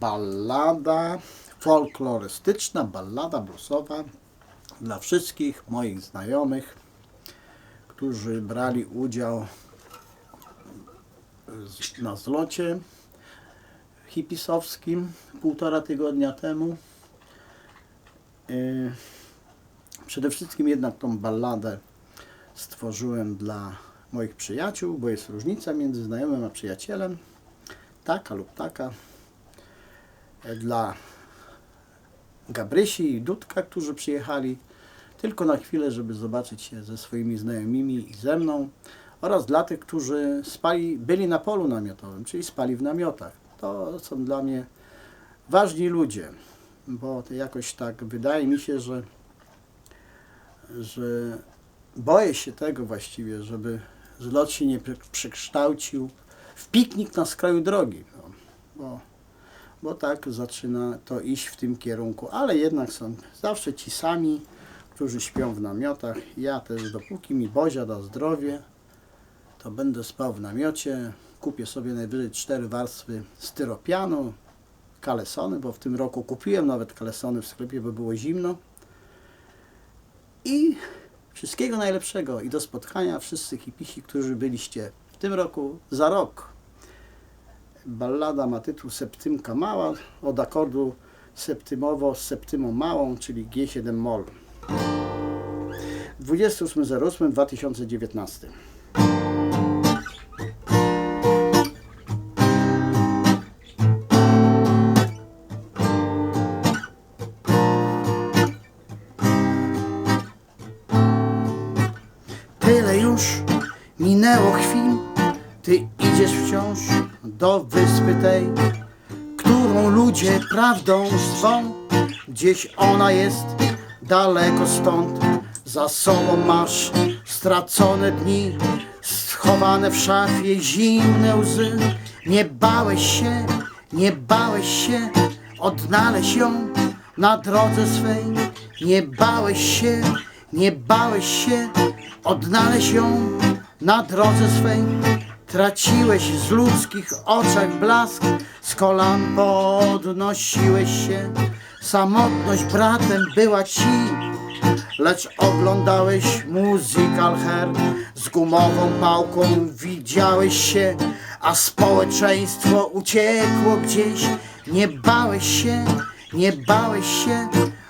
ballada folklorystyczna, ballada bluesowa dla wszystkich moich znajomych, którzy brali udział na zlocie hipisowskim półtora tygodnia temu. Yy, Przede wszystkim jednak tą balladę stworzyłem dla moich przyjaciół, bo jest różnica między znajomym a przyjacielem. Taka lub taka. Dla Gabrysi i Dudka, którzy przyjechali tylko na chwilę, żeby zobaczyć się ze swoimi znajomymi i ze mną. Oraz dla tych, którzy spali, byli na polu namiotowym, czyli spali w namiotach. To są dla mnie ważni ludzie, bo jakoś tak wydaje mi się, że że boję się tego właściwie, żeby zlot się nie prze- przekształcił w piknik na skraju drogi. No, bo, bo tak zaczyna to iść w tym kierunku, ale jednak są zawsze ci sami, którzy śpią w namiotach. Ja też, dopóki mi Bozia da zdrowie, to będę spał w namiocie. Kupię sobie najwyżej cztery warstwy styropianu, kalesony, bo w tym roku kupiłem nawet kalesony w sklepie, bo było zimno. I wszystkiego najlepszego i do spotkania wszyscy hipisi, którzy byliście w tym roku, za rok. Ballada ma tytuł Septymka Mała od akordu septymowo z septymą małą, czyli G7 moll. 28.08.2019 Tyle już minęło chwil, ty idziesz wciąż do wyspy tej, którą ludzie prawdą zwą. Gdzieś ona jest daleko stąd, za sobą masz stracone dni, schowane w szafie zimne łzy. Nie bałeś się, nie bałeś się odnaleźć ją na drodze swej. Nie bałeś się, nie bałeś się odnaleźć ją na drodze swej. Traciłeś z ludzkich oczach blask, z kolan podnosiłeś się. Samotność bratem była ci, lecz oglądałeś musical hair z gumową pałką widziałeś się, a społeczeństwo uciekło gdzieś. Nie bałeś się, nie bałeś się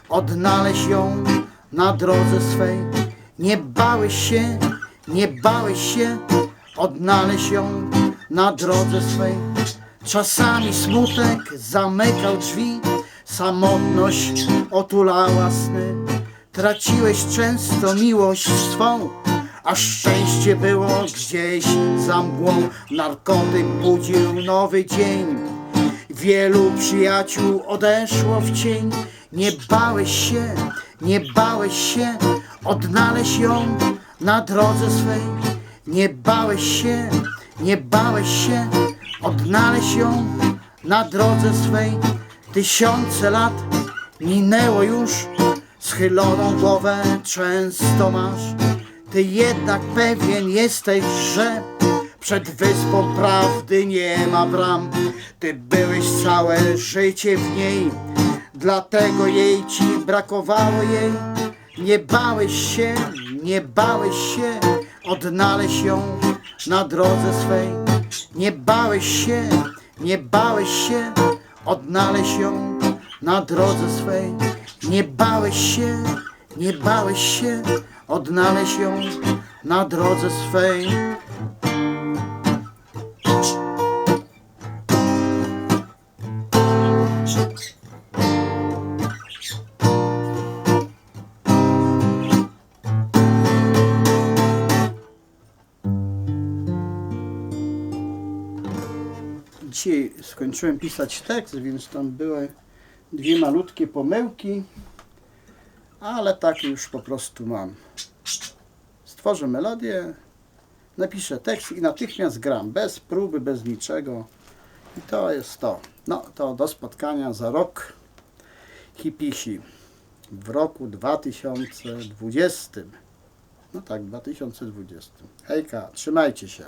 odnaleźć ją na drodze swej. Nie bałeś się, nie bałeś się odnaleźć ją na drodze swej. Czasami smutek zamykał drzwi, samotność otulała sny. Traciłeś często miłość swą, a szczęście było gdzieś za mgłą. Narkotyk budził nowy dzień. Wielu przyjaciół odeszło w cień. Nie bałeś się, nie bałeś się odnaleźć ją na drodze swej. Nie bałeś się, nie bałeś się odnaleźć ją na drodze swej. Tysiące lat minęło już, schyloną głowę często masz. Ty jednak pewien jesteś, że przed wyspą prawdy nie ma bram. Ty byłeś całe życie w niej, dlatego jej ci brakowało jej. Nie bałeś się, nie bałeś się odnaleźć ją na drodze swej. Nie bałeś się, nie bałeś się odnaleźć ją na drodze swej. Nie bałeś się, nie bałeś się odnaleźć ją na drodze swej. Dzisiaj skończyłem pisać tekst, więc tam były dwie malutkie pomyłki, ale tak już po prostu mam. Stworzę melodię, napiszę tekst i natychmiast gram, bez próby, bez niczego. I to jest to. No to do spotkania za rok hipisi w roku 2020. No tak, 2020. Hejka, trzymajcie się.